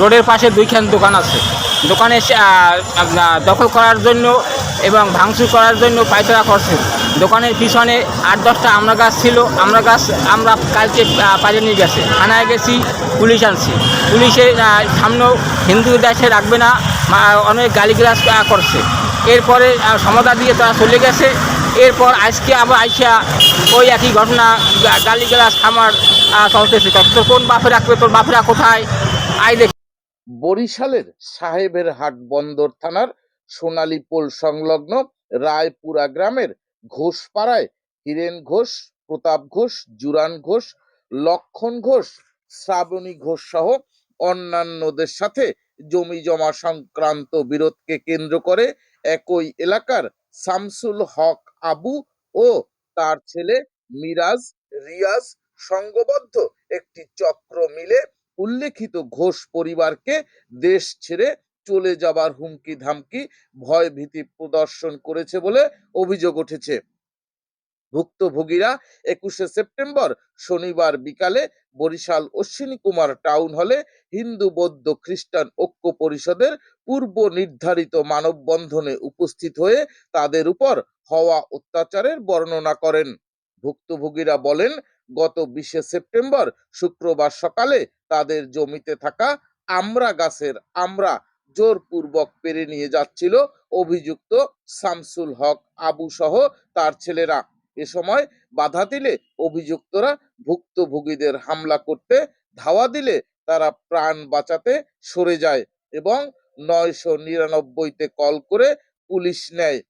রোডের পাশে দুইখান দোকান আছে। দোকানে দখল করার জন্য এবং ভাঙচুর করার জন্য পাইচারা করছে। দোকানের পিছনে আট দশটা আমরা গাছ ছিল। আমরা গাছ আমরা কালকে পালিয়ে নিয়ে গেছে। থানায় গেছি পুলিশ আনছি। পুলিশে আহ, সামনেও হিন্দু দেশে রাখবে না অনেক গালিগ্লাস আহ, করছে। এরপরে সমাধা দিয়ে তারা চলে গেছে। এরপর আজকে আবার আইসা ওই একই ঘটনা গালিগালাজ খামার চলতেছে। তোর কোন বাপে রাখবে তোর বাপেরা কোথায়? বরিশালের সাহেবের হাট বন্দর থানার সোনালী পোল সংলগ্ন রায়পুরা গ্রামের ঘোষপাড়ায় হীরেন ঘোষ, প্রতাপ ঘোষ, জুরান ঘোষ, লক্ষণ ঘোষ, শ্রাবণী ঘোষ সহ অন্যান্যদের সাথে জমি জমা সংক্রান্ত বিরোধকে কেন্দ্র করে একই এলাকার শামসুল হক আবু ও তার ছেলে মিরাজ রিয়াজ সংঘবদ্ধ একটি চক্র মিলে উল্লেখিত ঘোষ পরিবারকে দেশ ছেড়ে চলে যাবার হুমকি ধামকি ভয় ভীতি প্রদর্শন করেছে বলে অভিযোগ উঠেছে। ভুক্তভোগীরা একুশে সেপ্টেম্বর শনিবার বিকালে বরিশাল অশ্বিনী কুমার টাউন হলে হিন্দু, বৌদ্ধ, খ্রিস্টান ঐক্য পরিষদের পূর্ব নির্ধারিত মানববন্ধনে উপস্থিত হয়ে তাদের উপর হওয়া অত্যাচারের বর্ণনা করেন। ভুক্তভোগীরা বলেন গত বিশে সেপ্টেম্বর শুক্রবার সকালে তাদের জমিতে থাকা আমরা গাছের আমরা জোরপূর্বক পেরে নিয়ে যাচ্ছিল অভিযুক্ত শামসুল হক আবু সহ তার ছেলেরা। এ সময় বাধা দিলে অভিযুক্তরা ভুক্তভোগীদের হামলা করতে ধাওয়া দিলে তারা প্রাণ বাঁচাতে সরে যায় এবং নয়শো নিরানব্বইতে কল করে পুলিশ নেয়।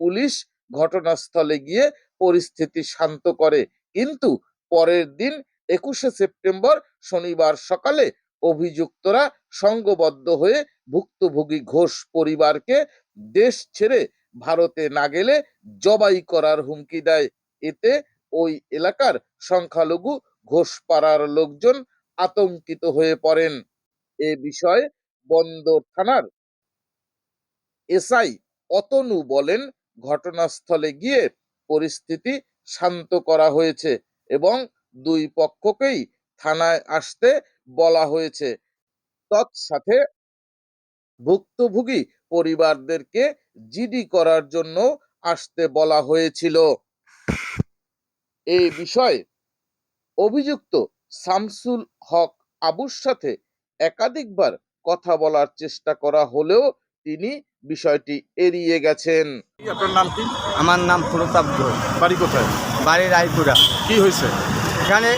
পুলিশ ঘটনাস্থলে গিয়ে পরিস্থিতি শান্ত করে। কিন্তু পরের দিন একুশে সেপ্টেম্বর শনিবার সকালে অভিযুক্তরা সংঘবদ্ধ হয়ে ভুক্তভোগী ঘোষ পরিবারকে দেশ ছেড়ে ভারতে না গেলে জবাই করার হুমকি দেয়। এতে ওই এলাকার সংখ্যালঘু ঘোষপাড়ার লোকজন আতঙ্কিত হয়ে পড়েন। এ বিষয়ে বন্দর থানার এসআই অতনু বলেন, ঘটনাস্থলে গিয়ে পরিস্থিতি শান্ত করা হয়েছে। এবং দুই পক্ষকেই থানায় আসতে বলা হয়েছে। তৎসাথে ভুক্তভোগী পরিবারদেরকে জিডি করার জন্য আসতে বলা হয়েছিল। এই বিষয়ে অভিযুক্ত শামসুল হক আবুর সাথে একাধিকবার কথা বলার চেষ্টা করা হলেও তিনি বিষয়টি এড়িয়ে গেছেন। আপনার নাম কি? আমার নাম প্রতাপ বাড়ি কোথায়? বাড়ি রায়পুরা। কি হয়েছে? এখানে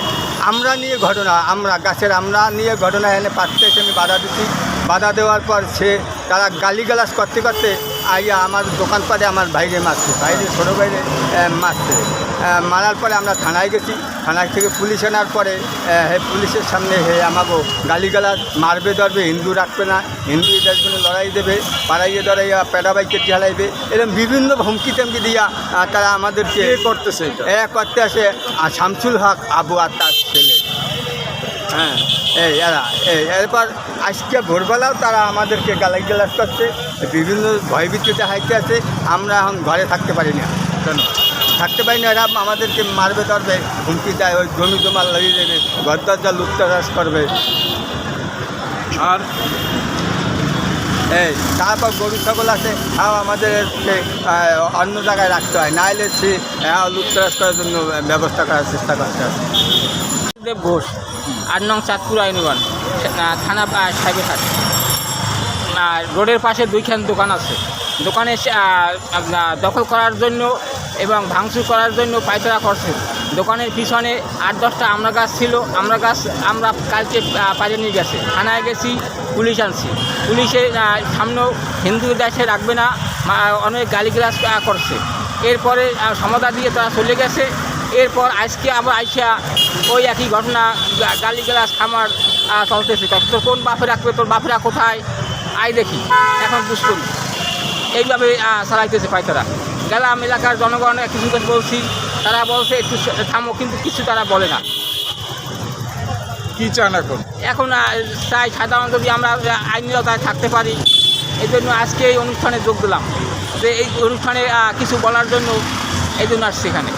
আমরা নিয়ে ঘটনা, আমরা গাছের আমরা নিয়ে ঘটনা এনে পাচ্ছে আমি বাধা দিচ্ছি। বাধা দেওয়ার পর সে তারা গালিগালাজ করতে করতে আইয়া আমার দোকান পাড়ে আমার বাইরে মারছে। বাইরে ছোটো বাইরে মারছে। মারার পরে আমরা থানায় গেছি। থানায় থেকে পুলিশ আনার পরে পুলিশের সামনে হে আমাকে গালিগালাজ মারবে ধরবে হিন্দু রাখবে না। হিন্দু এদের জন্য লড়াই দেবে পাড়াইয়ে দড়াইয়া পেটা বাইকে জ্বালাইবে। এরকম বিভিন্ন হুমকি টামকি দিয়া তারা আমাদেরকে করতেছে এ করতে আসে শামসুল হক আবু আর তার ছেলে। হ্যাঁ। এই এরা এই এরপর আজকে ভোরবেলাও তারা আমাদেরকে গালাই গালাজ করছে বিভিন্ন ভয়ভীতিতে হাইতে আছে আমরা এখন ঘরে থাকতে পারি না। কেন থাকতে পারি না এরা আমাদেরকে মারবে ধরবে হুমকি দেয় ওই জমি জমা লাগিয়ে দেবে ঘর দরজা লুটতরাজ করবে। আর এই তারপর গরু ছাগল আছে তাও আমাদেরকে আহ, অন্য জায়গায় রাখতে হয়। না এলে সে লুটতরাজ করার জন্য ব্যবস্থা করার চেষ্টা করতে হবে দেব ঘোষ আট নং চাঁদপুর আইনগণ থানা আহ, সাহেবেরহাট আর রোডের পাশে দুইখান দোকান আছে। দোকানে দখল করার জন্য এবং ভাঙচুর করার জন্য পাইচারা করছে। দোকানের পিছনে আট দশটা আমরা গাছ ছিল আমরা গাছ আমরা কালকে পালিয়ে নিয়ে গেছে। থানায় গেছি পুলিশ আনছি। পুলিশে আহ, সামনেও হিন্দু দেশে রাখবে না অনেক গালিগ্লাস আহ, করছে। এরপরে সমাধা দিয়ে তারা চলে গেছে। এরপর আজকে আবার আইসা ওই একই ঘটনা গা- গালিগালাজ খামার চলতেছে। তো তোর কোন বাপে রাখবে তোর বাপেরা কোথায়? আই দেখি। এখন বুঝতে এইভাবে চালাইতেছে পাইতারা। গেলাম এলাকার জনগণ কিছু কিছু বলছি তারা বলছে একটু থামো। কিন্তু কিছু তারা বলে না। কি চান এখন? এখন চাই সাধারণত যদি আমরা আইনতায় থাকতে পারি। এই জন্য আজকে এই অনুষ্ঠানে যোগ দিলাম। যে এই অনুষ্ঠানে কিছু বলার জন্য এই জন্য আসছি এখানে।